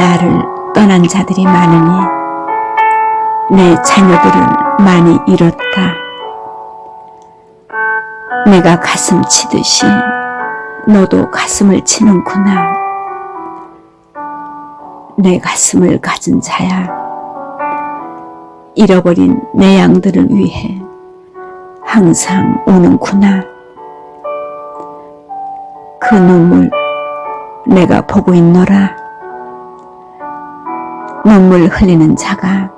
나를 떠난 자들이 많으니 내 자녀들을 많이 잃었다. 내가 가슴 치듯이 너도 가슴을 치는구나. 내 가슴을 가진 자야. 잃어버린 내 양들을 위해 항상 우는구나. 그 눈물 내가 보고 있노라. 눈물 흘리는 자가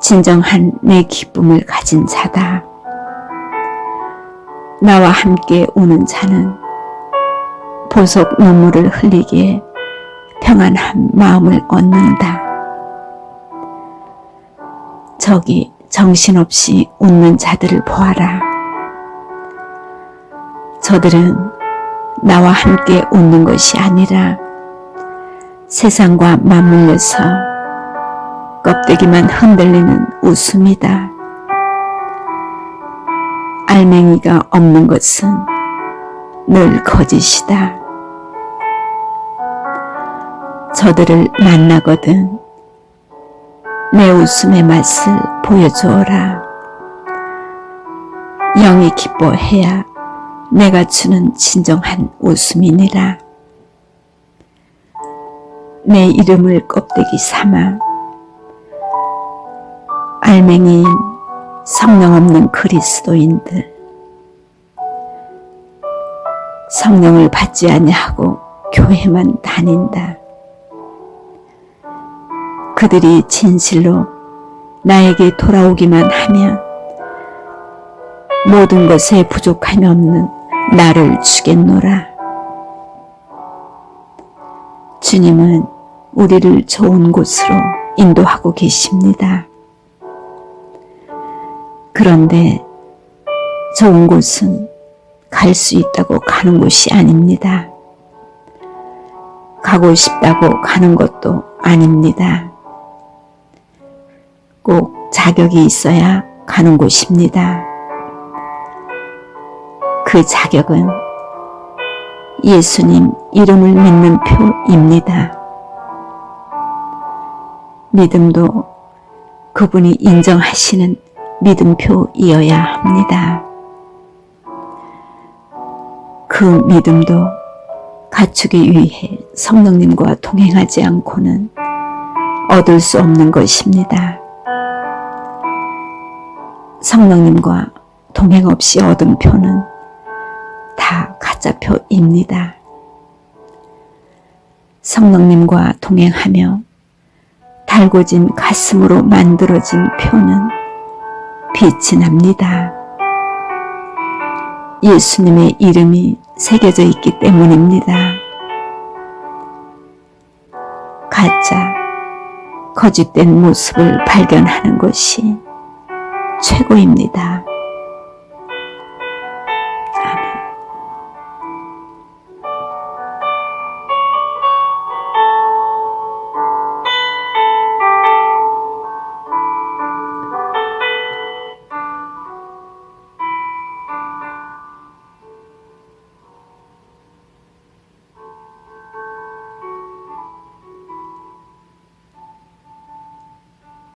진정한 내 기쁨을 가진 자다. 나와 함께 우는 자는 보석 눈물을 흘리기에 평안한 마음을 얻는다. 저기 정신없이 웃는 자들을 보아라. 저들은 나와 함께 웃는 것이 아니라 세상과 맞물려서 껍데기만 흔들리는 웃음이다. 알맹이가 없는 것은 늘 거짓이다. 저들을 만나거든 내 웃음의 맛을 보여주어라. 영이 기뻐해야 내가 주는 진정한 웃음이니라. 내 이름을 껍데기 삼아 알맹이인 성령 없는 그리스도인들 성령을 받지 아니하고 교회만 다닌다. 그들이 진실로 나에게 돌아오기만 하면 모든 것에 부족함이 없는 나를 주겠노라. 주님은 우리를 좋은 곳으로 인도하고 계십니다. 그런데 좋은 곳은 갈 수 있다고 가는 곳이 아닙니다. 가고 싶다고 가는 것도 아닙니다. 꼭 자격이 있어야 가는 곳입니다. 그 자격은 예수님 이름을 믿는 표입니다. 믿음도 그분이 인정하시는 믿음표이어야 합니다. 그 믿음도 갖추기 위해 성령님과 동행하지 않고는 얻을 수 없는 것입니다. 성령님과 동행 없이 얻은 표는 다 가짜표입니다. 성령님과 동행하며 달궈진 가슴으로 만들어진 표는 빛이 납니다. 예수님의 이름이 새겨져 있기 때문입니다. 가짜, 거짓된 모습을 발견하는 것이 최고입니다.